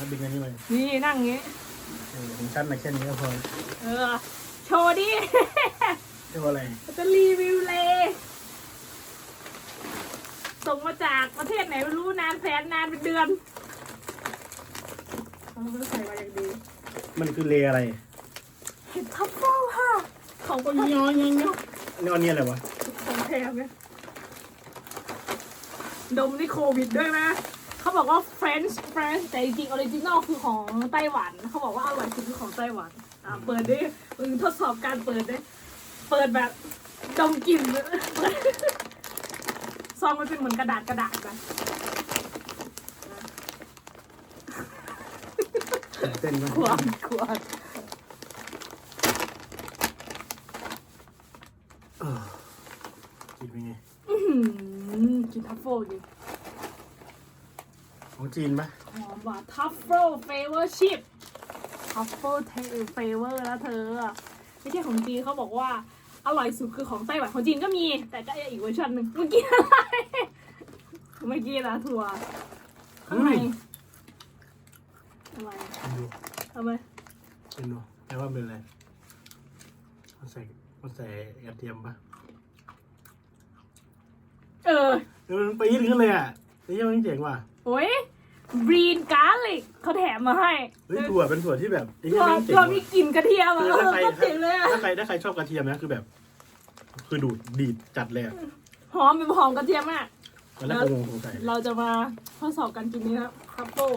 แล้วดึงอันนี้ไปนี่นั่งอย่างงี้ เออของชั้นมาแค่นี้ก็พอเออ โชว์ดิ เรียกว่าอะไรจะรีวิวเลย ส่งมาจากประเทศไหนไม่รู้นานแสนนานเป็นเดือนเราไม่ได้ใส่มาอย่างดีมันคือเลอะไรเห็ดทัฟเฟิลค่ะ ของปยอยังเนาะอันนี้อันนี้อะไรวะของแพงเนี่ยดมนี่โควิดด้วยไหม เขาบอกว่า French French แต่จริงๆออริจินอลคือของไต้หวัน เขาบอกว่าอร่อยสุดคือของไต้หวัน อะเปิดดิมึงทดสอบการเปิดดิเปิดแบบดมกลิ่นซองมันเป็นเหมือนกระดาษกระดาษกันตื่นเต้นไหมขวดขวดเออกินเป็นไงอื้อหือกินทัฟเฟิลดิ ของจีนปะหอมว่ะทัฟเฟิลเฟเวอร์ชิพทัฟเฟิลเฟเวอร์แล้วเธอ ไม่ใช่ของจีนเขาบอกว่า อร่อยสุดคือของไต้หวันของจีนก็มี แต่ก็อีกเวอร์ชันหนึ่งเมื่อกี้อะไรเมื่อกี้ละถั่วข้างในอะไรกินดูทำไมกินดูแปลว่าเป็นอะไรมันใส่มันใส่กระเทียมปะเออ เออมันไปยิ่งขึ้นเลยอะ ไอ้เหี้ยังมันเจ๋งว่ะโอ้ยบรีนการลิกเขาแถมมาให้เฮ้ยถั่วเป็นถั่วที่แบบไอ้เหี้ถั่ยัวงเจ๋งถั่วว่ะ มีกลิ่นกระเทียมอะคือเอถ้าอใครก็เจ๋งเลยอะถ้าใครถ้าใครชอบกระเทียมนะคือแบบ คือดูดดีดจัดเลยอะหอมเป็นหอมกระเทียมมากตอนแรกก็งงสงสัยเราจะมาทดสอบการกินนี้นะทัฟเฟิล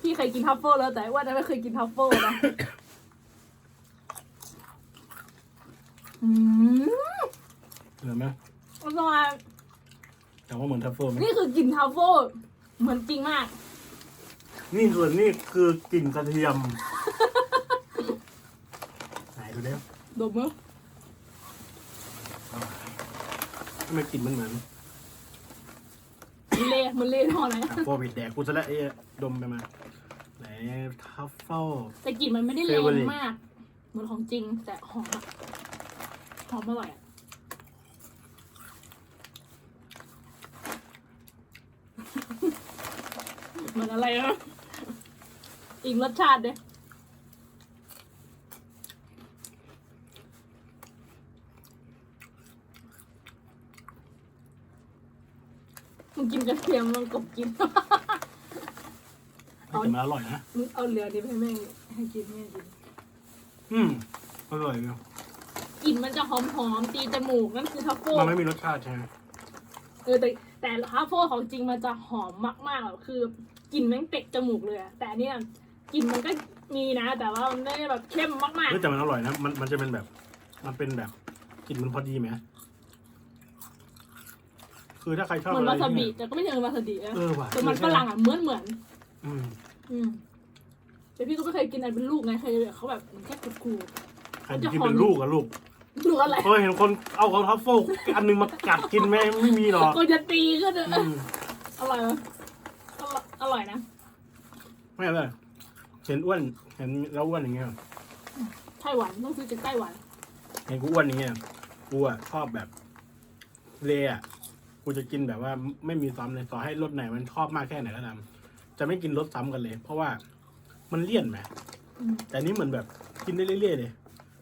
พี่เคยกินทัฟเฟิลแล้วแต่ว่าไม่เคยกินทัฟเฟิลนะ อืมเหมือนไหมอร่อย แต่ว่าเหมือนทัฟเฟิลไหมนี่คือกินทัฟเฟิลเหมือนจริงมาก นี่ส่วนนี่คือกลิ่นกระเทียม ไหนดูเด้ดมมั้ยทำไมกลิ่นมันเหมือนมันเละมันเละทอดไหนโควิดแดกกูจะละไอ้ดมไปมา ไหนทัฟเฟิล แต่กลิ่นมันไม่ได้แรง Favourite มาก เหมือนของจริงแต่หอมอะหอมอร่อยอะ เหมือนอะไรนะอีกรสชาติเด้มึงกินกระเทียมมันกบกินแต่มันอร่อยนะ มึงเอาเหลือนี้ไปให้แม่งให้กินแม่งกินอืมอร่อยเลยกลิ่นมันจะหอมหอมๆตีจมูกนั่นคือทัฟเฟิลมันไม่มีรสชาติใช่ไหม เออแต่ แต่ทัฟเฟิลของจริงมันจะหอมมากๆอะคือกลิ่นแม่งเตะจมูกเลยอะแต่อันเนี้ยกลิ่นมันก็มีนะ แต่ว่ามันไม่ได้แบบเข้มมากเฮ้ยแต่มันอร่อยนะ มันมันจะเป็นแบบ มันเป็นแบบกลิ่นมันพอดีไหมคือถ้าใครชๆอบเหมือนอะไรวาซาบิที่แต่ก็ไม่เชิงวาซาบินะเออว่ะแต่มันฝรั่งอะเหมือนเหมือนอืมอืมแต่พี่ก็ไม่เคยกินอันเป็นลูกไงเคยเขาแบบมันแค่กรูด ใครจะกินเป็นลูกอะลูก ๆลูกอะไรเคยเห็นคนเอาของทัฟเฟิลอันหนึงมากัดกินไหมไม่มีหรอกก็จะตีก็จะอืมอร่อยไหมอร่อยอร่อยนะ ไม่เลยเห็นอ้วนเห็นแล้วอ้วนอย่างเงี้ยไต้หวันต้องซื้อจากไต้หวัน เห็นกูอ้วนอย่างเงี้ยกูอะชอบแบบเลอะกูจะกินแบบว่าไม่มีซ้ำเลยต่อให้รสไหนมันชอบมากแค่ไหนก็ตามจะไม่กินรสซ้ำกันเลย เพราะว่ามันเลี่ยนไหมอืม แต่อันนี่เหมือนแบบกินได้เรื่อยๆเลย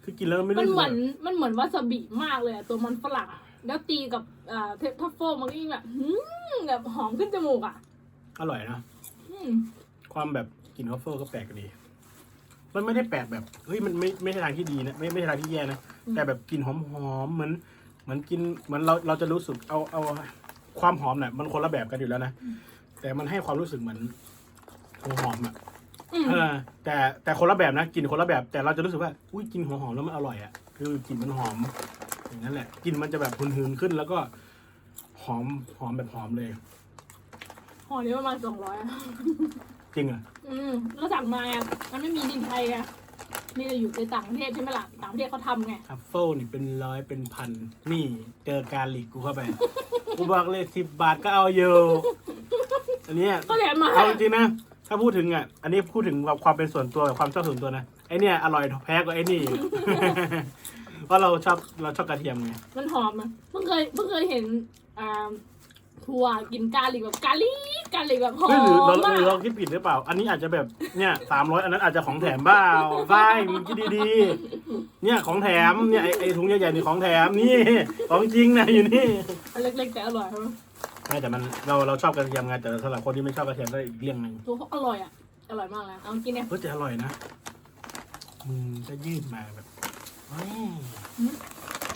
คือกินแล้วไม่มันรู้เหมือนมันเหมือนวาซาบิมากเลยอะตัวมันฝรั่งอะแล้วตีกับอ่าเทปทัฟเฟิลมันก็ยิ่งแบบหืมแบบหอมขึ้นจมูกอะอร่อยนะ อืมความแบบกินทัฟเฟิลก็แปลกดี มันไม่ได้แปลกแบบเฮ้ยมันไม่ไม่ใช่ทางที่ดีนะไม่ไม่ใช่ทางที่แย่นะแต่แบบกลินหอมๆเหมือนเหมือนกินเหมือนเราเราจะรู้สึกเอาเอาความหอมเนี่ยมันคนละแบบกันอยู่แล้วนะแต่มันให้ความรู้สึกเหมือนหัวหอมอะอืม เออแต่แต่คนละแบบนะกลิ่นคนละแบบ แต่เราจะรู้สึกว่าอุ้ยกลินหัวหอมแล้วมันอร่อยอะคือกลิ่นมันหอม อย่างนั้นแหละกลิ่นมันจะแบบหืนๆขึ้น แล้วก็หอมหอมแบบหอมเลย ห่อนี้ประมาณสองร้อยอะจริงอะอืมแล้วสั่งมาอะมันไม่มีดินไทยอะนี่จะอยู่ในต่างประเทศใช่ไหมล่ะต่างประเทศเขาทำไง ทัฟเฟิลนี่เป็นร้อยเป็นพันนี่เจอการลิกกูเข้าไป กูบอกเลยสิบบาทก็เอาอยู่อันเนี้ยก็แถมมา เอาจริงๆนะ ถ้าพูดถึงอะ อันนี้พูดถึงความความเป็นส่วนตัวความชอบส่วนตัวนะไอเนี้ยอร่อยแพ้กว่าไอ้นี่เพราะเราชอบเราชอบกระเทียมไงมันหอมอะเพิ่งเคยเพิ่งเคยเห็นอ่าทัวร์กินกาลิกแบบกาลิกกันเลยแบบหอเฮ้ยหรือเรามเราอะเราคิดผิดหรือเปล่า อันนี้อาจจะแบบเนี่ยสามร้อยอันนั้นอาจจะของแถมบ้าใช่มึงคิดดีๆ เนี่ยของแถมเนี่ยไอไอถุงใหญ่ๆนี่ของแถมนี่ของจริงนะอยู่นี่ อันเล็กๆแต่อร่อยใช่ไหม ไม่แต่มันเราเราชอบกระเทียมไงแต่สำหรับคนที่ไม่ชอบกระเทียมก็อีกเรื่องหนึ่งตัวเขาอร่อยอะ อร่อยมากเลยเอากินเนี่ย เฮ้ยแต่อร่อยนะมึงก็ยื่นมาแบบแม่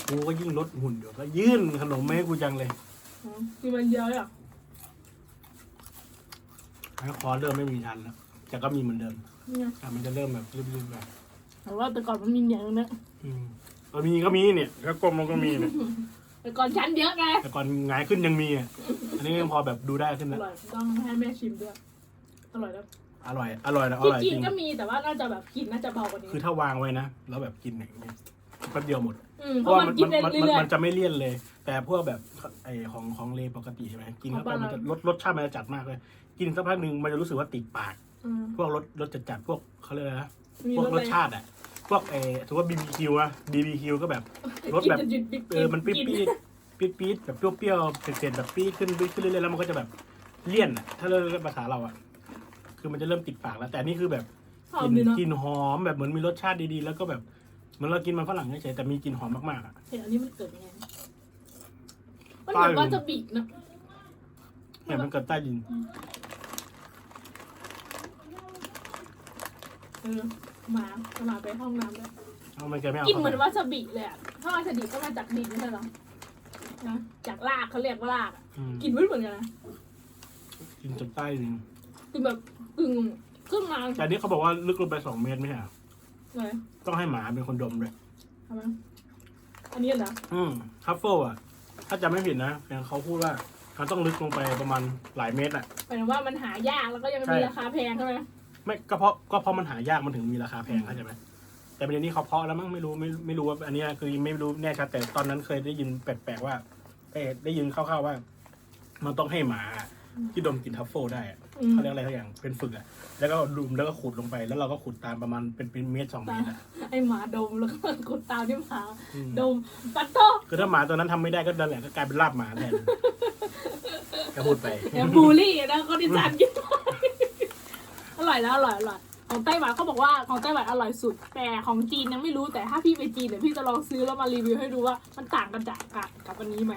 กูก็ยิ่งลดหุ่นอยู่ก็ยื่นขนมมาให้กูจังเลยอืมกินมันเยอะอะแล้วคอเริ่มไม่มีทันแล้วแต่ก็มีเหมือนเดิมเนี่ยแต่มันจะเริ่มแบบรีบๆแบบแต่ว่าแต่ก่อนมันมีเหนียวนะอืมก็มีก็มีเนี่ยถ้ากลมมันก็มีเนี่ย แต่ก่อนชั้นเยอะไงแต่ก่อนหงายขึ้นยังมีอะอันนี้ยังพอแบบดูได้ขึ้นอนะร่อยต้องให้แม่ชิมด้วยอร่อยแล้วอร่อย อร่อยนะอที่ร่อยจีจนริงก็มีแต่ว่าน่าจะแบบกลินน่าจะเบากว่านี้คือถ้าวางไว้นะแล้วแบบกินเนี่ยแป๊บเดียวหมด อืมเพเพราะราะว่ามัมันนกินมันได้มันเรื่อย มันจะไม่เลี่ยนเลย แต่พวกแบบไอของของเลปกติใช่ไหมกินเข้าไปของบ้าน มันจะเรารสรสชาติมันจะจัดมากเลย กินสักพักหนึ่งมันจะรู้สึกว่าติดปาก ๆอืมพวกรสรสจัดจัดๆพวกเขาเรียกอะไรนะมีพวกรรสสชาติอะ พวกเออถือว่า BBQ อะ BBQ ก็แบบรสแบบกินจนหยุดบิดเออมันปี๊ดปี๊ดปี๊ดปี๊ดแบบเปรี้ยวๆเผ็ดๆแบบปี๊ดขึ้นปี๊ดขึ้นเรื่อยๆแล้วมันก็จะแบบเลี่ยนอะถ้าเราเรียกภาษาเราอะ คือมันจะเริ่มติดปากแล้ว แต่อันนี่คือแบบหอกมลิ่นดีเนาะกลิ่นหอมแบบเหมือนมีรสชาติดีๆ แล้วก็แบบเหมือนเรากินมันฝรั่งเฉยๆแต่มีกลิ่นหอมมากๆอะ เห็นอันนี้มันเกิดยังไงมันเหมือนว่าจะบิดนะ เนี่ยมันเกิดใต้ดิน เออมาสมาไปห้องน้ำแล้วเอามันแกไม่เอากินเหมือนเข้าไปวาซาบิเลยอะถ้าวาซาบิก็มาจากดินไม่ใช่เหรอนะจากรากเขาเรียกว่ารากอะอืมกินไม่เหมือนกันนะกินจนใต้ดินกินแบบกึ่งครึ่งมาแต่อันนี้เขาบอกว่าลึกลงไปสองเมตรไม่ใช่เหรอเลยต้องให้หมาเป็นคนดมด้วย ทำไมอันนี้เหรออืมทัฟเฟิลอะ ถ้าจำไม่ผิดนะเขาพูดว่ามันต้องลึกลงไปประมาณหลายเมตรอะ หมายถึงว่ามันหายากแล้วก็ยังใช่มีราคาแพงใช่ไหม ไม่ก็เพราะก็เพราะมันหายากมันถึงมีราคาแพงเข้าใจไหมแต่ประเด็นนี้เขาเพาะแล้วมั้งไม่รู้ไม่ไม่รู้ว่าอันเนี้ยคือไม่รู้แน่ชัดแต่ตอนนั้นเคยได้ยินแปลกๆว่าเอ้ยได้ยินคร่าวๆว่า มันต้องให้หมาที่ดมกลิ่นทัฟเฟิลได้อะอืมเขาเรียกอะไรทักอย่างเป็นฝึกอะแล้วก็ดุมแล้วก็ขุดลงไป แล้วเราก็ขุดตามประมาณเป็นเป็นเมตรสองเมตรอะไอหมาดมแล้วก็กดตามที่หมาอืมดมปัตโตคือถ้าหมาตัวนั้นทำไม่ได้ก็นั่นแหละก็กลายเป็นลาบหมาแทนก็พูดไปอย่าบูลลี่นะคนที่สานกินอ ร่อยแล้วอร่อยอร่อยของไต้หวันเขาบอกว่าของไต้หวันอร่อยสุด แต่ของจีนยังไม่รู้แต่ถ้าพี่ไปจีนเดี๋ยวพี่จะลองซื้อแล้วมารีวิวให้ดูว่ามันต่างกันจากกับกับอันนี้ไหม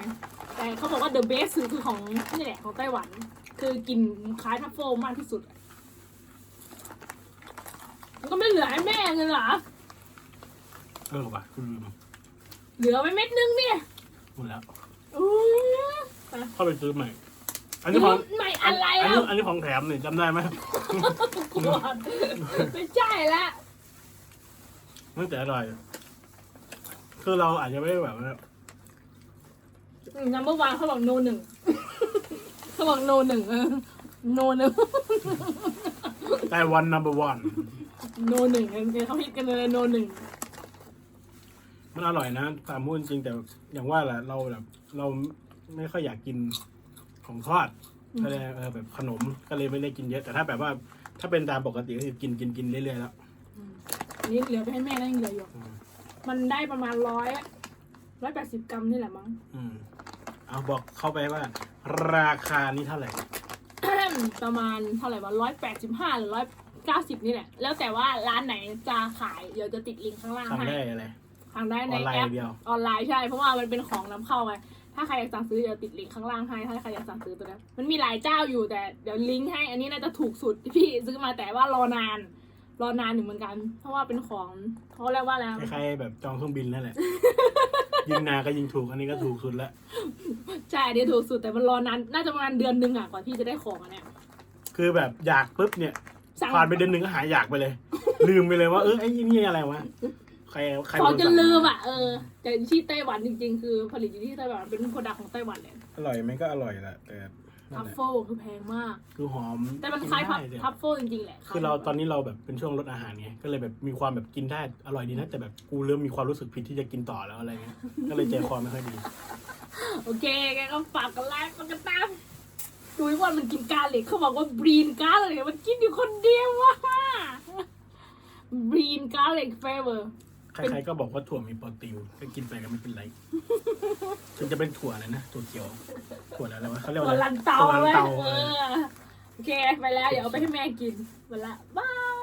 แต่เขาบอกว่า the best คือของนี่แหละของไต้หวัน คือกินคล้ายทัฟเฟิลมากที่สุดมันก็ไม่เหลือให้แม่เลยเหรอเออว่ะคุณลืมเหลือไว้เม็ดนึงเนี่ยหมดแล้วอู้เข้าไปซื้อใหม่ อันนี้ของไม่อะไรอันแล้นี้วอันนี้ของแถมนี่จำได้ไหมกลัวไม่ใช่แล้วตั้งแต่อร่อย คือเราอาจจะไม่ได้แบบว่านัมเบอร์วันเขาบอกโนหนึ่งเขาบอกโนหนึ่งเออโนหนึ่งไต้หวัน number one โนหนึ่งเขาฮิตกันเลยโนหนึ่งมันอร่อยนะตามพูดจริงแต่อย่างว่าแหละเราแบบ เราไม่ค่อยอยากกิน ของทอดก็เลยเออแบบขนมก็เลยไม่ได้กินเยอะแต่ถ้าแบบว่าถ้าเป็นตามปกติก็คือกินกินกินเรื่อยๆแล้วอันนี้เหลือไปให้แม่แล้วยังเหลืออยู่ อืมมันได้ประมาณร้อยร้อยแปดสิบกรัมนี่แหละมั้ง อืมเอาบอกเข้าไปว่า ราคานี้เท่าไหร่ ประมาณเท่าไหร่วะร้อยแปดสิบห้าหรือร้อยเก้าสิบนี่แหละ แล้วแต่ว่าร้านไหนจะขาย เดี๋ยวจะติดลิงก์ข้างล่างทำให้ได้อะไร ทางได้ในออนไลน์แออปย่างเดียว ออนไลน์ใช่ เพราะว่ามันเป็นของนำเข้าไง ถ้าใครอยากสั่งซื้อเดี๋ยวติดลิงก์ข้างล่างให้ ถ้าใครอยากสั่งซื้อตัวนั้นมันมีหลายเจ้าอยู่แต่เดี๋ยวลิงก์ให้ อันนี้น่าจะถูกสุดที่พี่ซื้อมาแต่ว่ารอนาน รอนานอยู่เหมือนกัน เพราะว่าเป็นของเขาเรียกว่าอะไรคล้ายๆแบบจองเครื่องบินนั่นแหละ ยิงนาก็ยิงถูก อันนี้ก็ถูกสุดแล้ว ใช่อันนี้ถูกสุดแต่มันรอนาน น่าจะประมาณเดือนหนึ่งอะก่อนที่จะได้ของอันเนี้ยคือแบบอยากปุ๊บเนี่ยสั่งผ่านไปเดือนหนึ่งก็หายอยากไปเลย ลืมไปเลยว่าเออไอ้นี่อะไรวะ ใครใครของเป็จะสั่งลืมอะเออแต่ที่ไต้หวันจริง ๆ คือผลิตอยู่ที่ไต้หวันเป็นโปรดักต์ของไต้หวันเลยอร่อยไหมก็อร่อยแหละแต่นั่ทันฟแหละเฟิลคือแพงมาก คือหอมแต่มันคล้ายกิได้เดี๋วทัฟเฟิลจริงๆแหละคือเราตอนนี้เราแบบเป็นช่วงลดอาหารไงก็เลยแบบมีความแบบกินได้อร่อยดีนะแต่แบบกูเริ่มมีความรู้สึกผิดที่จะกินต่อแล้วอะไรเงี้ยก็เลยใจคอไม่ค่อยดี โอเคแกก็ฝากกันไลค์กันตามดูว่ามันกินกาเหล็กเขาบอกว่าบรีนกาเหล็กมันกินอยู่คนเดียวว่ะบรีนกาเหล็กเฟเวอร์ ใครๆก็บอกว่าถั่วมีโปรตีนก็กินไปก็ไม่เป็นไรถึงจะเป็นถั่วอะไรนะถั่วเขียวถั่วอะไรวะเขาเรียกว่าตัวอะไรลันเตาถั่วลันเลยเตาเออโอเค ไปแล้ว เดี๋ยวเอาไปให้แม่กินหมดละ บาย